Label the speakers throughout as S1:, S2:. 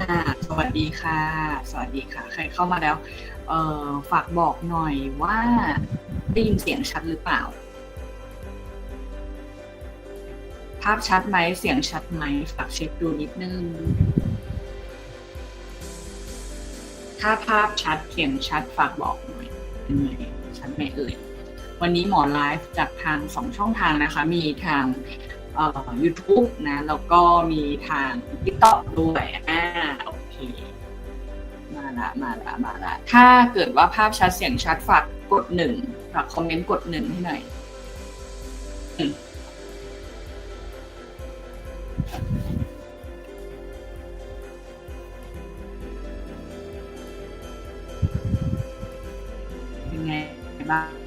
S1: อ่าสวัสดีค่ะ สวัสดีค่ะ ใครเข้ามาแล้ว เอ่อฝากบอกหน่อยว่าได้ยินเสียงชัดหรือเปล่า ภาพชัดไหมเสียงชัดไหมฝากเช็คดูนิดนึง ถ้าภาพชัดเสียงชัดฝากบอกหน่อยเป็นไงชัดไหมเอ่ยวันนี้หมอไลฟ์จากทางสองช่องทางนะคะ มีทาง เอ่อ YouTube นะ แล้วก็มีทาง TikTok ด้วยอ่าโอเค มาละมาละมาละถ้าเกิดว่าภาพชัดเสียงชัดฝากกดหนึ่งฝากคอมเมนต์กดหนึ่งให้หน่อยอืมเป็นไงบ้าง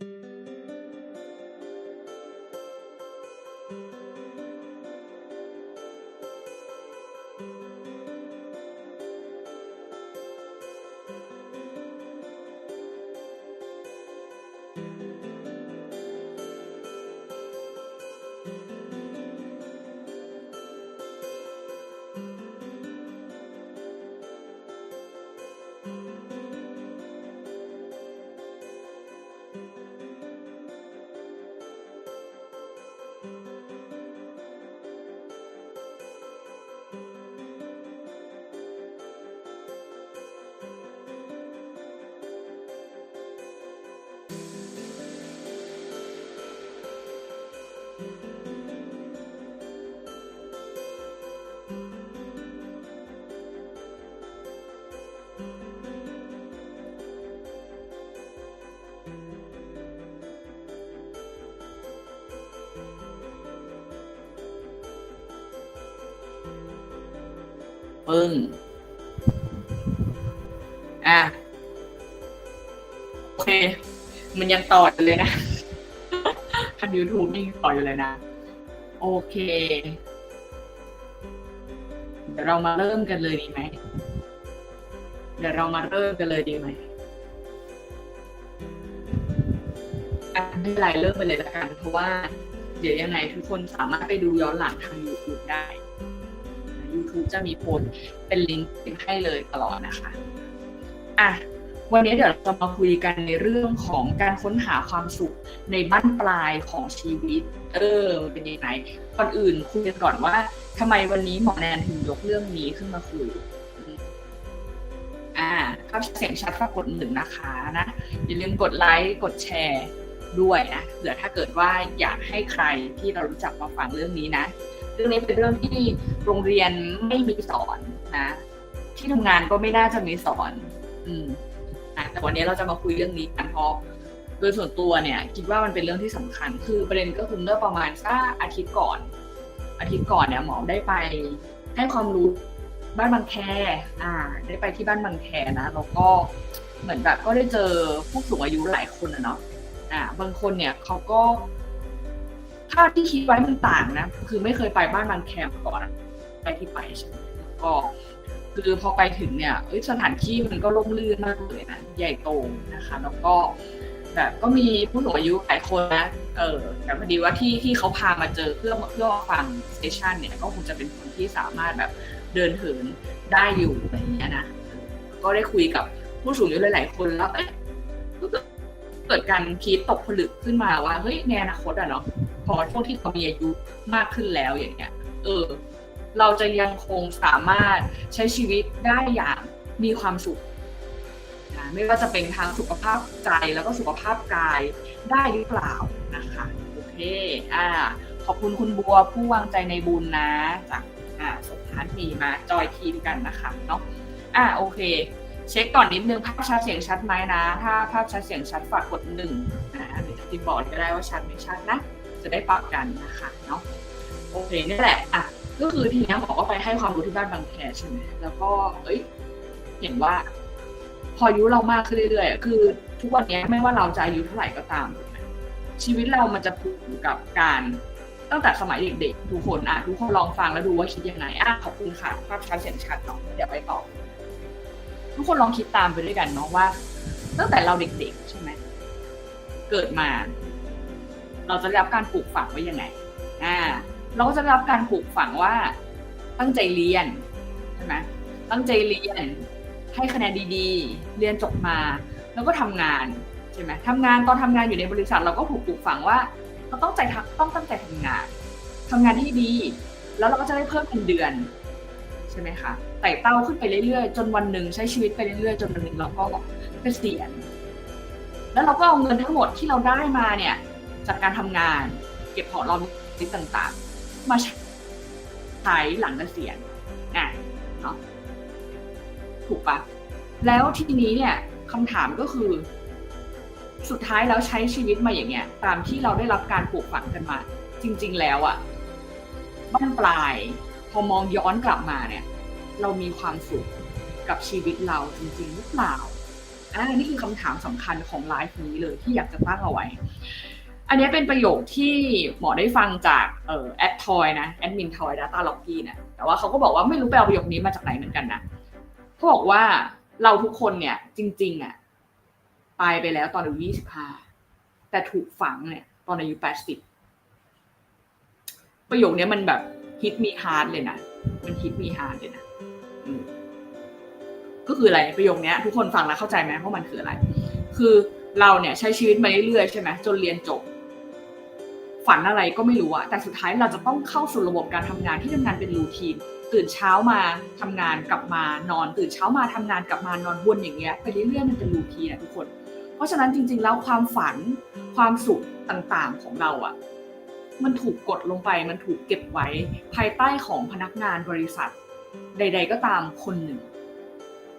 S1: thank you ปึ้ง อะ โอเค มันยังต่ออยู่เลยนะทาง YouTube นี่ยังต่ออยู่เลยนะ โอเค เดี๋ยวเรามาเริ่มกันเลยดีไหม เดี๋ยวเรามาเริ่มกันเลยดีไหมอะไม่เป็นไรเริ่มไปเลยละกัน เพราะว่า เดี๋ยวยังไงทุกคนสามารถไปดูย้อนหลังทาง YouTube ได้ YouTube จะมีโพสเป็นลิงก์ให้เลยตลอดนะคะอะวันนี้เดี๋ยวเราจะมาคุยกันในเรื่องของการค้นหาความสุขในบ้านปลายของชีวิต เออเป็นยังไงก่อนอื่นคุยกันก่อนว่าทำไมวันนี้หมอแนนถึงยกเรื่องนี้ขึ้นมาคุยอ่าถ้าเสียงชัดฝากกดหนึ่งนะคะนะอย่าลืมกดไลค์กดแชร์ด้วยนะเผื่อถ้าเกิดว่าอยากให้ใครที่เรารู้จักมาฟังเรื่องนี้นะ เรื่องนี้เป็นเรื่องที่โรงเรียนไม่มีสอนนะ ที่ทำงานก็ไม่น่าจะมีสอน อืมนะแต่วันนี้เราจะมาคุยเรื่องนี้กันเพราะโดยส่วนตัวเนี่ย คิดว่ามันเป็นเรื่องที่สำคัญ คือประเด็นก็คือเมื่อประมาณสักอาทิตย์ก่อน อาทิตย์ก่อนเนี่ยหมอได้ไปให้ความรู้บ้านบางแค อ่า ได้ไปที่บ้านบางแคนะแล้วก็เหมือนแบบก็ได้เจอผู้สูงอายุหลายคนอะเนาะ อ่า บางคนเนี่ยเขาก็ ภาพที่คิดไว้มันต่างนะ คือไม่เคยไปบ้านบางแคมก่อนไปที่ไปใช่ไหมแล้วก็คือพอไปถึงเนี่ยสถานที่มันก็ร่มรื่นมากเลยนะ ใหญ่โตนะคะ แล้วก็แบบก็มีผู้สูงอายุหลายคนนะ เออแต่พอดีว่าที่ที่เขาพามาเจอเพื่อเพื่อฟังสเตชันเนี่ย ก็คงจะเป็นคนที่สามารถแบบเดินเหินได้อยู่อะไรอย่างเงี้ยนะ ก็ได้คุยกับผู้สูงอายุหลาย ๆ คนแล้ว เอ๊ะก็ เกิดการคิดตกผลึกขึ้นมาว่าเฮ้ยในอนาคตอะเนาะพอช่วงที่เขามีอายุมากขึ้นแล้วอย่างเงี้ย เออ เราจะยังคงสามารถใช้ชีวิตได้อย่างมีความสุขนะไม่ว่าจะเป็นทางสุขภาพใจแล้วก็สุขภาพกายได้หรือเปล่านะคะโอเคอ่าขอบคุณคุณบัวผู้วางใจในบุญนะจากอ่าสมพานมีมาจอยทีมกันนะคะเนาะอ่าโอเค เช็คก่อนนิดนึงภาพชัดเสียงชัดไหมนะ ถ้าภาพชัดเสียงชัดฝากกดหนึ่งนะหรือติบอกก็ได้ว่าชัดไม่ชัดนะ จะได้ปรับกันนะคะเนาะโอเคนี่แหละอะก็คือทีนี้หมอก็ไปให้ความรู้ที่บ้านบางแคใช่ไหมแล้วก็เอ้ยเห็นว่า พออายุเรามากขึ้นเรื่อยๆคือ ทุกวันนี้ไม่ว่าเราจะอายุเท่าไหร่ก็ตาม ชีวิตเรามันจะผูกกับการตั้งแต่สมัยเด็กๆทุกคนอะทุกคนลองฟังแล้วดูว่าคิดยังไงอะขอบคุณค่ะภาพชัดเสียงชัดเนาะเดี๋ยวไปต่อ ทุกคนลองคิดตามไปด้วยกันเนาะว่า ตั้งแต่เราเด็กๆ ใช่ไหมเกิดมา เราจะได้รับการปลูกฝังไว้ยังไง อ่า เราก็จะได้รับการปลูกฝังว่า ตั้งใจเรียนใช่ไหมตั้งใจเรียน ให้คะแนนดีๆ เรียนจบมา แล้วก็ทำงานใช่ไหมทำงานตอนทำงานอยู่ในบริษัท เราก็ถูกปลูกฝังว่าเราต้องใจทำต้องตั้งใจทำงานทำงานให้ดี แล้วเราก็จะได้เพิ่มเงินเดือน ใช่ไหมคะไต่เต้าขึ้นไปเรื่อยๆ จนวันหนึ่งใช้ชีวิตไปเรื่อยๆ จนวันหนึ่งเราก็เกษียณแล้วเราก็เอาเงินทั้งหมดที่เราได้มาเนี่ยจากการทำงานเก็บหอรอมริบต่างๆ มาใช้หลังเกษียณนะเนาะถูกปะแล้วทีนี้เนี่ยคำถามก็คือ สุดท้ายแล้วใช้ชีวิตมาอย่างเงี้ย ตามที่เราได้รับการปลูกฝังกันมา จริง ๆ แล้วอะบ้านปลาย พอมองย้อนกลับมาเนี่ย เรามีความสุขกับชีวิตเราจริงๆหรือเปล่าอ่านี่คือคำถามสำคัญของไลฟ์นี้เลยที่อยากจะตั้งเอาไว้ อันนี้เป็นประโยคที่หมอได้ฟังจากแอดทอยนะแอดมินทอยดัตต้าล็อกกี้นะแต่ว่าเขาก็บอกว่าไม่รู้ไปเอาประโยคนี้มาจากไหนเหมือนกันนะเขาบอกว่าเราทุกคนเนี่ยจริง ๆอะตายไปแล้วตอนอายุยี่สิบห้าแต่ถูกฝังเนี่ย ตอนอายุแปดสิบประโยคนี้มันแบบ ฮิตมีฮาร์ดเลยนะมันฮิตมีฮาร์ดเลยนะก็คืออะไรประโยคนี้ทุกคนฟังแล้วเข้าใจไหมว่ามันคืออะไร คือเราเนี่ยใช้ชีวิตมาเรื่อยๆใช่ไหมจนเรียนจบ ฝันอะไรก็ไม่รู้อะแต่สุดท้ายเราจะต้องเข้าสู่ระบบการทำงานที่ทำงานเป็นรูทีนตื่นเช้ามาทำงานกลับมานอน ตื่นเช้ามาทำงานกลับมานอนวนอย่างเงี้ยไปเรื่อยๆมันเป็นรูทีนอะทุกคน เพราะฉะนั้นจริง ๆ แล้วความฝันความสุขต่างๆของเราอะ มันถูกกดลงไป มันถูกเก็บไว้ ภายใต้ของพนักงานบริษัท ใด ๆ ก็ตามคนหนึ่ง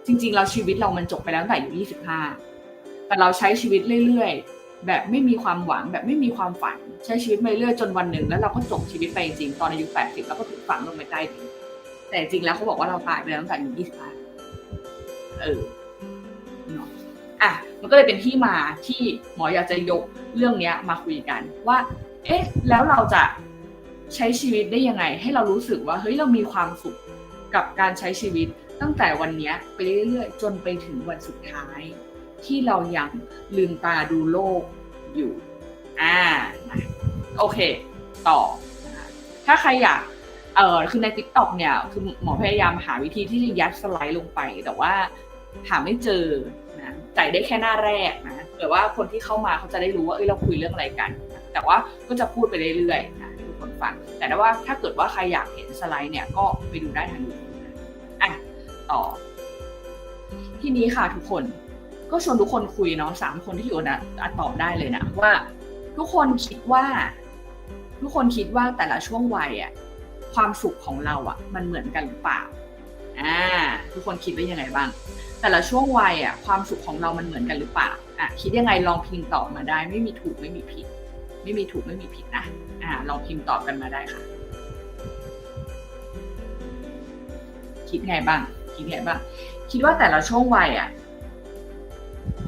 S1: จริง ๆ เราชีวิตเรามันจบไปแล้วตั้งแต่อายู่25 แต่เราใช้ชีวิตเรื่อยๆ แบบไม่มีความหวังแบบไม่มีความฝัน ใช้ชีวิตไปเรื่อยจนวันหนึ่ง แล้วเราก็จบชีวิตไปจริงๆตอนอายุ 80 แล้วก็ถูกฝังลงไปใต้ดินแต่จริงแล้วเขาบอกว่าเราตายไปแล้วตั้งแต่อายุ25 เออเนาะอะมันก็เลยเป็นที่มาที่หมออยากจะยกเรื่องเนี้ยมาคุยกันว่า เอ๊ะ แล้วเราจะใช้ชีวิตได้ยังไง ให้เรารู้สึกว่าเฮ้ยเรามีความสุขกับการใช้ชีวิตตั้งแต่วันเนี้ยไปเรื่อยๆ จนไปถึงวันสุดท้าย ที่เรายังลืมตาดูโลกอยู่ อ่า โอเค ต่อ ถ้าใครอยากเออคือใน t ิ k t o k เนี่ย คือหมอพยายามหาวิธีที่จะยัดสไลด์ลงไป แต่ว่าหาไม่เจอนะจ่ายได้แค่หน้าแรกนะเผื่อว่าคนที่เข้ามาเขาจะได้รู้ว่าเอ้ยเราคุยเรื่องอะไรกัน แต่ว่าก็จะพูดไปเรื่อยๆนะให้ทุกคนฟัง แต่ว่าถ้าเกิดว่าใครอยากเห็นสไลด์เนี่ยก็ไปดูได้ทางยูทูบนะอะต่อ ที่นี้ค่ะทุกคนก็ชวนทุกคนคุยเนาะสามคนที่อยู่นะอะตอบได้เลยนะว่า ทุกคนคิดว่า ทุกคนคิดว่าแต่ละช่วงวัยอะความสุขของเราอะมันเหมือนกันหรือเปล่าอ่าทุกคนคิดว่ายังไงบ้าง แต่ละช่วงวัยอะความสุขของเรามันเหมือนกันหรือเปล่าอะคิดยังไงลองพิมพ์ตอบมาได้ ไม่มีถูกไม่มีผิด ไม่มีถูกไม่มีผิดนะอ่าลองพิมพ์ตอบกันมาได้ค่ะ คิดไงบ้าง คิดไงบ้าง คิดว่าแต่ละช่วงวัยอะ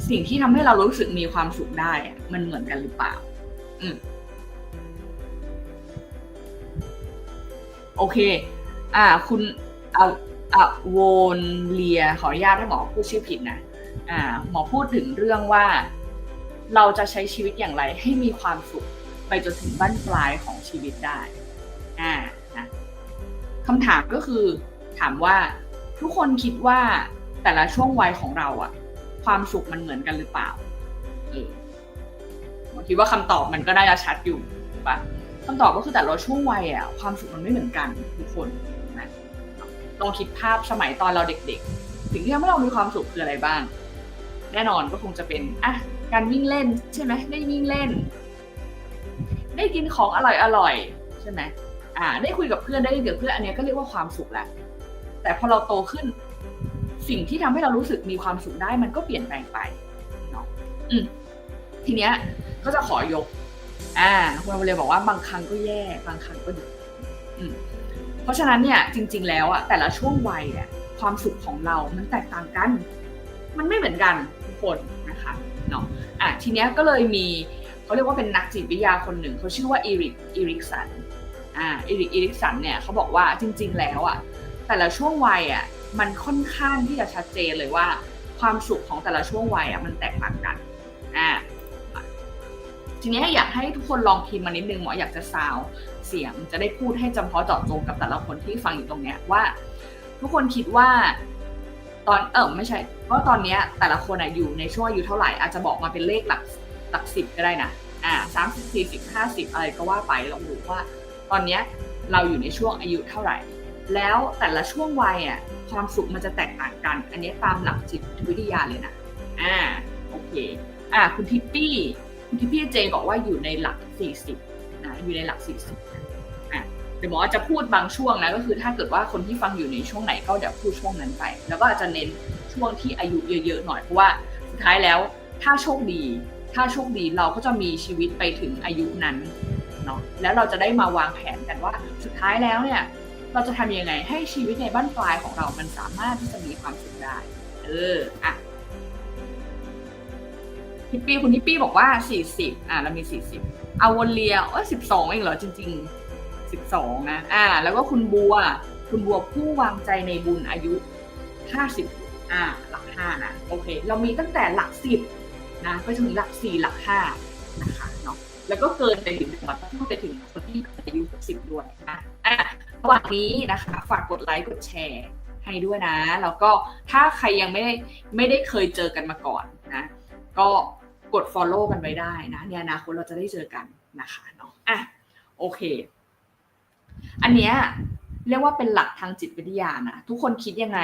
S1: สิ่งที่ทำให้เรารู้สึกมีความสุขได้อะมันเหมือนกันหรือเปล่า อืมโอเค อ่า คุณอ่าอ่าโวนเลียขออนุญาตให้หมอพูดชื่อผิดนะ อ่า หมอพูดถึงเรื่องว่า เราจะใช้ชีวิตอย่างไรให้มีความสุขไปจนถึงบั้นปลายของชีวิตได้อ่านะคำถามก็คือ ถามว่าทุกคนคิดว่าแต่ละช่วงวัยของเราอะความสุขมันเหมือนกันหรือเปล่าเออผมคิดว่าคำตอบมันก็ได้จะชัดอยู่ปะคำตอบก็คือแต่ละช่วงวัยอะความสุขมันไม่เหมือนกันทุกคนนะลองคิดภาพสมัยตอนเราเด็ก ๆ สิ่งที่ทำให้เรามีความสุขคืออะไรบ้าง แน่นอนก็คงจะเป็นอะ การวิ่งเล่นใช่ไหมได้วิ่งเล่น ได้กินของอร่อยๆใช่ไหมอ่า ได้คุยกับเพื่อนได้เล่นกับเพื่อนอันนี้ก็เรียกว่าความสุขแหละแต่พอเราโตขึ้น สิ่งที่ทำให้เรารู้สึกมีความสุขได้มันก็เปลี่ยนแปลงไปเนาะอืมทีเนี้ยก็จะขอยก อ่าคุณมาเรียบอกว่าบางครั้งก็แย่บางครั้งก็ดีอืมเพราะฉะนั้นเนี่ยจริง ๆ แล้วอะแต่ละช่วงวัยเนี่ยความสุขของเรามันแตกต่างกัน มันไม่เหมือนกัน คนนะคะเนาะอะทีเนี้ยก็เลยมีเขาเรียกว่าเป็นนักจิตวิทยาคนหนึ่งเขาชื่อว่าอีริกอีริกสันอ่าอีริกอีริกสันเนี่ยเขาบอกว่าจริง ๆ แล้วอะแต่ละช่วงวัยอะมันค่อนข้างที่จะชัดเจนเลยว่า ความสุขของแต่ละช่วงวัยอะมันแตกต่างกันอ่าทีนี้อยากให้ทุกคนลองพิมพ์มานิดนึงหมออยากจะซาวเสียงจะได้พูดให้จำเพาะเจาะจงกับแต่ละคนที่ฟังอยู่ตรงเนี้ยว่า ทุกคนคิดว่า ตอนเออไม่ใช่เพราะตอนเนี้ยแต่ละคนอะอยู่ในช่วงอายุเท่าไหร่อาจจะบอกมาเป็นเลขหลักหลักสิบก็ได้นะอ่าสามสิบสี่สิบห้าสิบอะไรก็ว่าไปลองดูว่า ตอนเนี้ยเราอยู่ในช่วงอายุเท่าไหร่ แล้วแต่ละช่วงวัยอะความสุขมันจะแตกต่างกัน อันนี้ตามหลักจิตวิทยาเลยนะอ่าโอเคอ่าคุณทิปปี้คุณทิปปี้เจบอกว่าอยู่ในหลักสี่สิบนะอยู่ในหลักสี่สิบ เดี๋ยวหมอจะพูดบางช่วงนะก็คือถ้าเกิดว่าคนที่ฟังอยู่ในช่วงไหนก็เดี๋ยวพูดช่วงนั้นไป แล้วก็อาจจะเน้นช่วงที่อายุเยอะๆหน่อยเพราะว่าสุดท้ายแล้วถ้าโชคดี ถ้าโชคดีเราก็จะมีชีวิตไปถึงอายุนั้นเนาะแล้วเราจะได้มาวางแผนกันว่าสุดท้ายแล้วเนี่ยเราจะทำยังไงให้ชีวิตในบ้านปลายของเรา มันสามารถที่จะมีความสุขได้ เอออะฮิปปี้คุณฮิปปี้บอกว่า 40 อะเรามี 40เอาวนเลียเออ12 เองเหรอจริง ๆ 12 นะ อ่า แล้วก็คุณบัว คุณบัวผู้วางใจในบุญอายุ 50 อ่า หลัก 5 นะ โอเค เรามีตั้งแต่หลัก 10 นะ ไปถึงหลัก 4 หลัก 5 นะคะ เนาะ แล้วก็เกินไปถึงแบบไปถึงคนที่อายุ 60 ด้วยนะ อะระหว่างนี้นะคะ ฝากกดไลค์ กดแชร์ให้ด้วยนะ แล้วก็ถ้าใครยังไม่ได้ไม่ได้เคยเจอกันมาก่อนนะ ก็กด Follow กันไว้ได้นะในอนาคตเราจะได้เจอกันนะคะเนาะอะโอเค อันเนี้ยเรียกว่าเป็นหลักทางจิตวิทยานะ ทุกคนคิดยังไง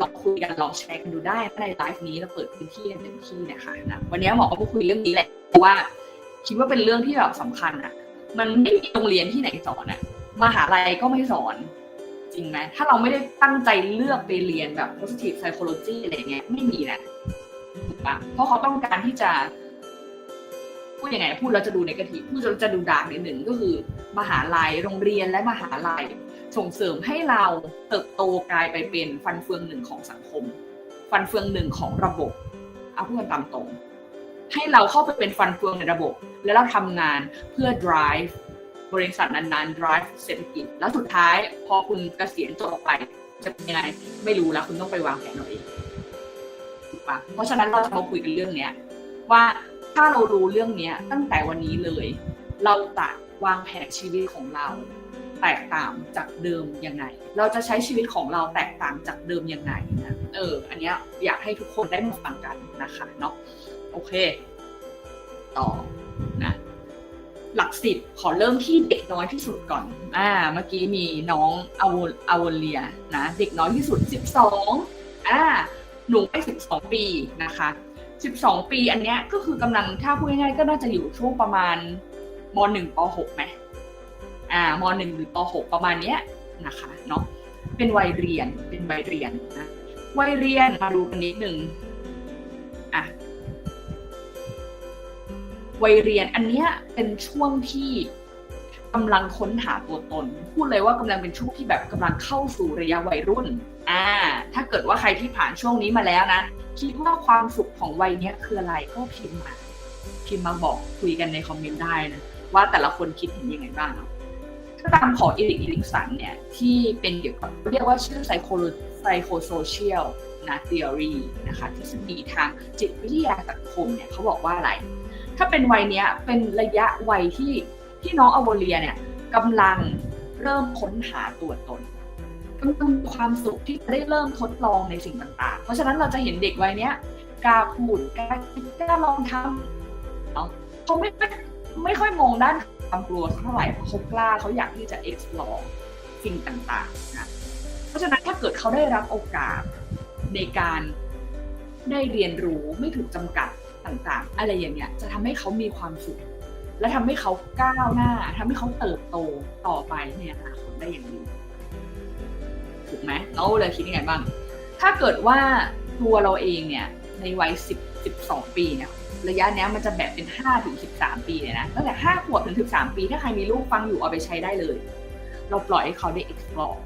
S1: ลองคุยกันลองแชร์กันดูได้ในไลฟ์นี้เราเปิดพื้นที่เต็มที่นะคะนะวันนี้หมอก็พูดคุยเรื่องนี้แหละเพราะว่า คิดว่าเป็นเรื่องที่แบบสำคัญอะมันไม่มีโรงเรียนที่ไหนสอนอะมหาลัยก็ไม่สอนจริงไหมถ้าเราไม่ได้ตั้งใจเลือกไปเรียนแบบ positive psychology อะไรเงี้ยไม่มีนะถูกปะเพราะเขาต้องการที่จะ พูดยังไงพูดแล้วจะดูในกระถิพูดแล้วจะดูด่างนิดหนึ่งก็คือ มหาลัยโรงเรียนและมหาลัย ส่งเสริมให้เราเติบโตกลายไปเป็นฟันเฟืองหนึ่งของสังคม ฟันเฟืองหนึ่งของระบบเอาพูดกันตามตรง ให้เราเข้าไปเป็นฟันเฟืองในระบบ แล้วเราทำงานเพื่อ drive บริษัทนั้นๆ drive เศรษฐกิจ แล้วสุดท้ายพอคุณเกษียณจบออกไป จะเป็นยังไงไม่รู้แล้วคุณต้องไปวางแผนเอาเองถูกปะเพราะฉะนั้นเราจะมาคุยกันเรื่องเนี้ยว่า ถ้าเรารู้เรื่องนี้ตั้งแต่วันนี้เลย เราจะวางแผนชีวิตของเรา แตกต่างจากเดิมยังไง เราจะใช้ชีวิตของเราแตกต่างจากเดิมยังไงนะเออ อันนี้อยากให้ทุกคนได้มาฟังกันนะคะเนาะโอเค ต่อนะหลักสิบขอเริ่มที่เด็กน้อยที่สุดก่อน อ่า เมื่อกี้มีน้องอาวอาวเลียนะ เด็กน้อยที่สุดสิบสองอ่า หนูไปสิบสองปีนะคะ สิบสองปีอันเนี้ยก็คือกำลังถ้าพูดง่ายๆก็น่าจะอยู่ช่วงประมาณมหนึ่งปหกไหมอ่ามหนึ่งหรือปหกประมาณเนี้ยนะคะเนาะเป็นวัยเรียนเป็นวัยเรียนนะวัยเรียนมาดูกันนิดหนึ่งอะวัยเรียนอันเนี้ยเป็นช่วงที่กำลังค้นหาตัวตน พูดเลยว่ากำลังเป็นช่วงที่แบบกำลังเข้าสู่ระยะวัยรุ่นอ่าถ้าเกิดว่าใครที่ผ่านช่วงนี้มาแล้วนะ คิดว่าความสุขของวัยเนี้ยคืออะไรก็พิมพ์มา พิมพ์มาบอกคุยกันในคอมเมนต์ได้นะ ว่าแต่ละคนคิดเห็นยังไงบ้างเนาะถ้าตามของอีริกอีริกสันเนี่ยที่เป็นเกี่ยวกับเรียกว่าชื่อ psychosocial นะ theory นะคะทฤษฎีทางจิตวิทยาสังคมเนี่ยเขาบอกว่าอะไร ถ้าเป็นวัยเนี้ยเป็นระยะวัยที่ที่น้องอโวเลียเนี่ยกำลังเริ่มค้นหาตัวตน กำลังมีความสุขที่จะได้เริ่มทดลองในสิ่งต่างๆ เพราะฉะนั้นเราจะเห็นเด็กวัยเนี้ยกล้าพูดกล้าคิดกล้าลองทำเนาะเขาไม่ไม่ไม่ค่อยมองด้านความกลัวเท่าไหร่เพราะเขากล้าเขาอยากที่จะ explore สิ่งต่างๆนะเพราะฉะนั้นถ้าเกิดเขาได้รับโอกาสในการได้เรียนรู้ไม่ถูกจำกัดต่างๆ อะไรอย่างเงี้ยจะทำให้เขามีความสุข และทำให้เขาก้าวหน้าทำให้เขาเติบโตต่อไปในอนาคตได้อย่างดี ถูกไหมเราเลยคิดยังไงบ้าง ถ้าเกิดว่าตัวเราเองเนี่ยในวัย10 12ปีเนี่ยระยะนี้มันจะแบ่งเป็น5ถึง13ปีเลยนะตั้งแต่5ขวบถึง13ปี ถ้าใครมีลูกฟังอยู่เอาไปใช้ได้เลย เราปล่อยให้เขาได้ explore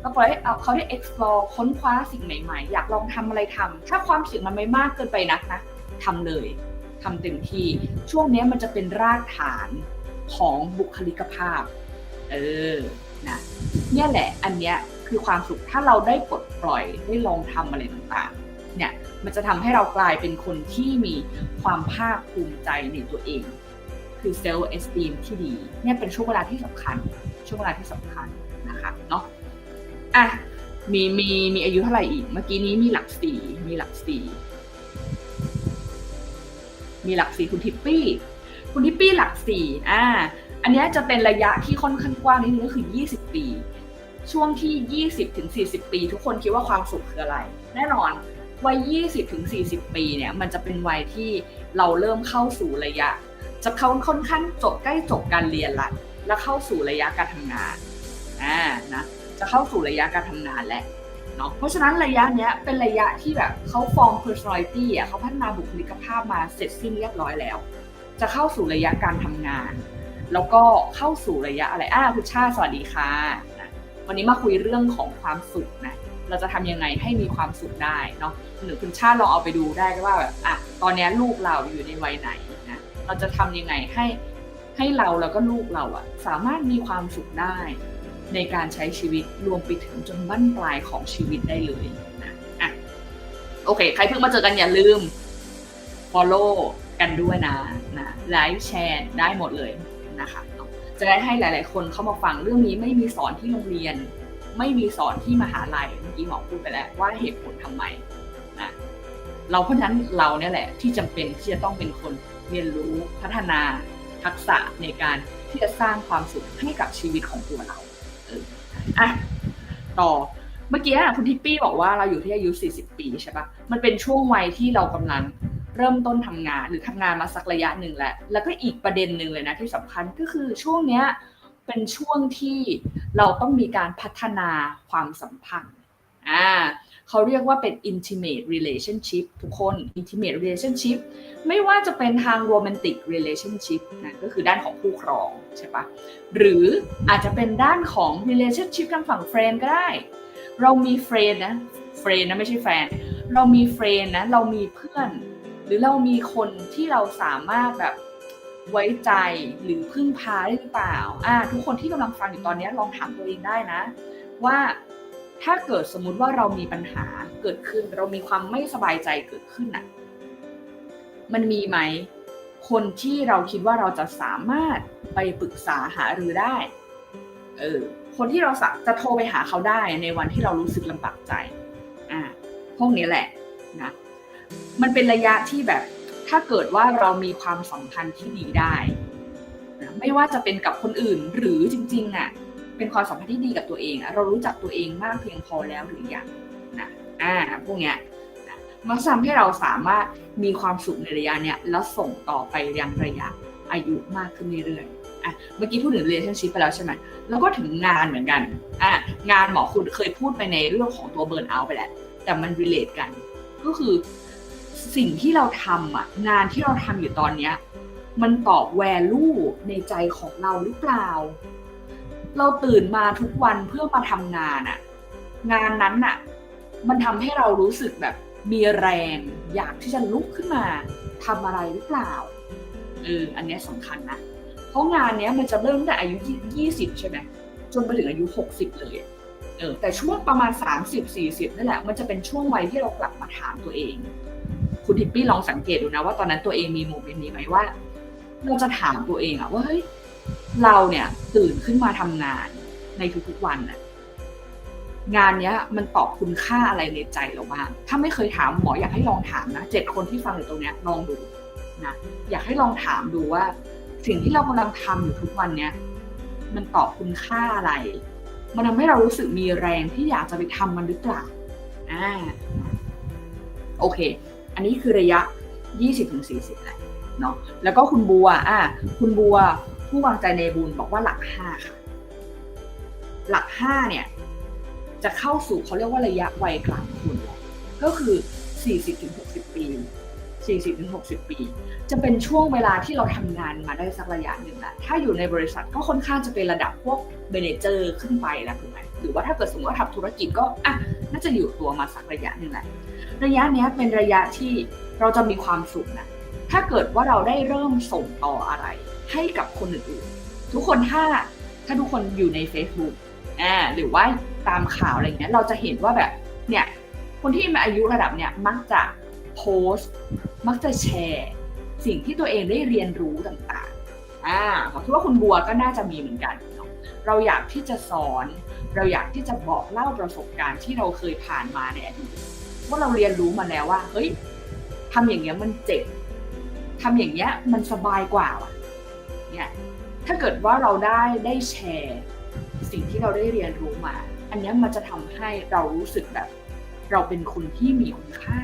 S1: เราปล่อยให้เขาได้ explore ค้นคว้าสิ่งใหม่ๆ อยากลองทำอะไรทำถ้าความเสี่ยงมันไม่มากเกินไปนักนะทำเลยทำเต็มที่ช่วงนี้มันจะเป็นรากฐานของบุคลิกภาพ เออนะ เนี่ยแหละอันเนี้ยคือความสุขถ้าเราได้ปลดปล่อยได้ลองทำอะไรต่างๆ เนี่ยมันจะทำให้เรากลายเป็นคนที่มีความภาคภูมิใจในตัวเอง คือ self esteem ที่ดี เนี่ยเป็นช่วงเวลาที่สำคัญ ช่วงเวลาที่สำคัญนะคะเนาะอะมีมีมีอายุเท่าไหร่อีก เมื่อกี้นี้มีหลักสี่มีหลักสี่มีหลักสี่คุณทิปปี้ คุณทิปปี้หลักสี่อ่า อันนี้จะเป็นระยะที่ค่อนข้างกว้างนิดนึงก็คือ 20 ปี ช่วงที่ 20ถึง40 ปี ทุกคนคิดว่าความสุขคืออะไร แน่นอนวัย 20ถึง40 ปีเนี่ยมันจะเป็นวัยที่เราเริ่มเข้าสู่ระยะ จะเขาค่อนข้างจบใกล้จบการเรียนละแล้วเข้าสู่ระยะการทำงานอ่านะจะเข้าสู่ระยะการทำงานแหละเนาะเพราะฉะนั้นระยะเนี้ยเป็นระยะที่แบบเขาฟอร์ม personality อะเขาพัฒนาบุคลิกภาพมาเสร็จสิ้นเรียบร้อยแล้ว จะเข้าสู่ระยะการทำงาน แล้วก็เข้าสู่ระยะอะไรอ่าคุณชาสวัสดีค่ะ วันนี้มาคุยเรื่องของความสุขนะเราจะทำยังไงให้มีความสุขได้เนาะหรือคุณชาติลองเอาไปดูได้ว่าแบบอะตอนนี้ลูกเราอยู่ในวัยไหนนะเราจะทำยังไงให้ให้เราแล้วก็ลูกเราอะสามารถมีความสุขได้ ในการใช้ชีวิตรวมไปถึงจนบั้นปลายของชีวิตได้เลยนะอะโอเค ใครเพิ่งมาเจอกันอย่าลืม follow กันด้วยนะนะไลค์แชร์ได้หมดเลยนะคะ จะได้ให้หลาย ๆ คนเข้ามาฟังเรื่องนี้ไม่มีสอนที่โรงเรียน ไม่มีสอนที่มหาลัยเมื่อกี้หมอพูดไปแล้วว่าเหตุผลทำไมนะเราเพราะฉะนั้นเราเนี่ยแหละที่จำเป็นที่จะต้องเป็นคนเรียนรู้พัฒนาทักษะในการที่จะสร้างความสุขให้กับชีวิตของตัวเราเอออะต่อเมื่อกี้คุณทิปปี้บอกว่าเราอยู่ที่อายุ 40 ปีใช่ปะมันเป็นช่วงวัยที่เรากำลัง เริ่มต้นทำงานหรือทำงานมาสักระยะหนึ่งแล้ว แล้วก็อีกประเด็นหนึ่งเลยนะที่สำคัญก็คือช่วงเนี้ยเป็นช่วงที่เราต้องมีการพัฒนาความสัมพันธ์อ่าเขาเรียกว่าเป็น intimate relationship ทุกคน intimate relationship ไม่ว่าจะเป็นทาง romantic relationship นะก็คือด้านของคู่ครองใช่ปะหรืออาจจะเป็นด้านของ relationship ทางฝั่ง friend ก็ได้ เรามี friend นะ friend นะไม่ใช่แฟน เรามี friend นะ เรามีเพื่อน หรือเรามีคนที่เราสามารถแบบไว้ใจหรือพึ่งพาได้หรือเปล่าอ่าทุกคนที่กำลังฟังอยู่ตอนนี้ลองถามตัวเองได้นะ ว่าถ้าเกิดสมมุติว่าเรามีปัญหาเกิดขึ้น เรามีความไม่สบายใจเกิดขึ้นน่ะมันมีไหมคนที่เราคิดว่าเราจะสามารถไปปรึกษาหารือได้ เออ คนที่เราจะโทรไปหาเขาได้ในวันที่เรารู้สึกลำบากใจ อ่า พวกนี้แหละนะ มันเป็นระยะที่แบบ ถ้าเกิดว่าเรามีความสัมพันธ์ที่ดีได้นะไม่ว่าจะเป็นกับคนอื่นหรือจริงๆอะเป็นความสัมพันธ์ที่ดีกับตัวเองอะเรารู้จักตัวเองมากเพียงพอแล้วหรือยังนะอ่าพวกเนี้ยนะมันทำให้เราสามารถมีความสุขในระยะเนี้ยแล้วส่งต่อไปยังระยะอายุมากขึ้นเรื่อยๆอะเมื่อกี้พูดถึง relationship ไปแล้วใช่ไหมแล้วก็ถึงงานเหมือนกันอะงานหมอคุณเคยพูดไปในเรื่องของตัวเบิร์นเอาไปแล้วแต่มัน relate กัน ก็คือ สิ่งที่เราทำอะงานที่เราทำอยู่ตอนเนี้ย มันตอบ value ในใจของเราหรือเปล่า เราตื่นมาทุกวันเพื่อมาทำงานอะงานนั้นน่ะมันทำให้เรารู้สึกแบบมีแรง อยากที่จะลุกขึ้นมาทำอะไรหรือเปล่าเอออันนี้สำคัญนะเพราะงานเนี้ยมันจะเริ่มตั้งแต่อายุ20ใช่ไหมจนไปถึงอายุ60เลยเออแต่ช่วงประมาณ 30-40นั่นแหละ มันจะเป็นช่วงวัยที่เรากลับมาถามตัวเอง คุณทิปปี้ลองสังเกตดูนะว่าตอนนั้นตัวเองมีโมเมนต์นี้ไหมว่า เราจะถามตัวเองอะว่าเฮ้ยเราเนี่ยตื่นขึ้นมาทำงานในทุกๆวันน่ะงานเนี้ย มันตอบคุณค่าอะไรในใจเราบ้างถ้าไม่เคยถามหมออยากให้ลองถามนะเจ็ดคนที่ฟังอยู่ตรงเนี้ยลองดูนะอยากให้ลองถามดูว่า สิ่งที่เรากำลังทำอยู่ทุกวันเนี้ยมันตอบคุณค่าอะไร มันทำให้เรารู้สึกมีแรงที่อยากจะไปทำมันหรือเปล่าอ่าโอเค อันนี้คือระยะ 20-40แหละเนาะแล้วก็คุณบัวอะคุณบัวผู้วางใจในบุญบอกว่าหลักห้าค่ะ หลักห้าเนี่ย จะเข้าสู่เขาเรียกว่าระยะวัยกลางคนแล้วก็คือ 40-60 ปี 40-60 ปี จะเป็นช่วงเวลาที่เราทำงานมาได้สักระยะหนึ่งแล้วถ้าอยู่ในบริษัทก็ค่อนข้างจะเป็นระดับพวกเมเนเจอร์ขึ้นไปแล้วถูกไหมหรือว่าถ้าเกิดสมมติว่าทำธุรกิจก็อะน่าจะอยู่ตัวมาสักระยะหนึ่งแหละ ระยะนี้เป็นระยะที่เราจะมีความสุขนะถ้าเกิดว่าเราได้เริ่มส่งต่ออะไร ให้กับคนอื่นๆ ทุกคนถ้าถ้าทุกคนอยู่ใน Facebook อ่าหรือว่าตามข่าวอะไรเงี้ยเราจะเห็นว่าแบบเนี่ยคนที่มีอายุระดับเนี่ยมักจะโพสต์ มักจะแชร์ สิ่งที่ตัวเองได้เรียนรู้ต่างๆอ่าผมคิดว่าคุณบัวก็น่าจะมีเหมือนกันเนาะเราอยากที่จะสอน เราอยากที่จะบอกเล่าประสบการณ์ที่เราเคยผ่านมาในอดีต ว่าเราเรียนรู้มาแล้วว่า เฮ้ยทำอย่างเงี้ยมันเจ็บทำอย่างเงี้ยมันสบายกว่าว่ะเนี่ยถ้าเกิดว่าเราได้ได้แชร์ สิ่งที่เราได้เรียนรู้มา อันนี้มันจะทำให้เรารู้สึกแบบ เราเป็นคนที่มีคุณค่า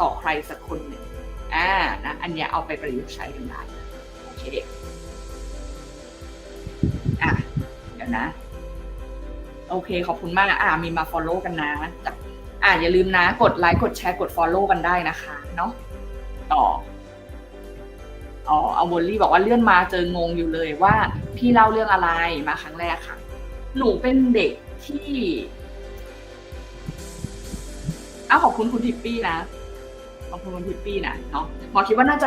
S1: ต่อใครสักคนหนึ่งอ่านะอันเนี้ยเอาไปประยุกต์ใช้กันได้โอเคเด็กอะเดี๋ยวนะ โอเคขอบคุณมากอ่ามีมา follow กันนะจับ อ่าอย่าลืมนะ กดไลค์กดแชร์กด follow กันได้นะคะเนาะต่ออ๋อเอาวอลลี่บอกว่าเลื่อนมาเจองงอยู่เลยว่า พี่เล่าเรื่องอะไรมาครั้งแรกค่ะ หนูเป็นเด็กที่อ้าขอบคุณคุณทิปปี้นะขอบคุณคุณทิปปี้นะเนาะหมอคิดว่าน่าจะ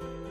S2: thank you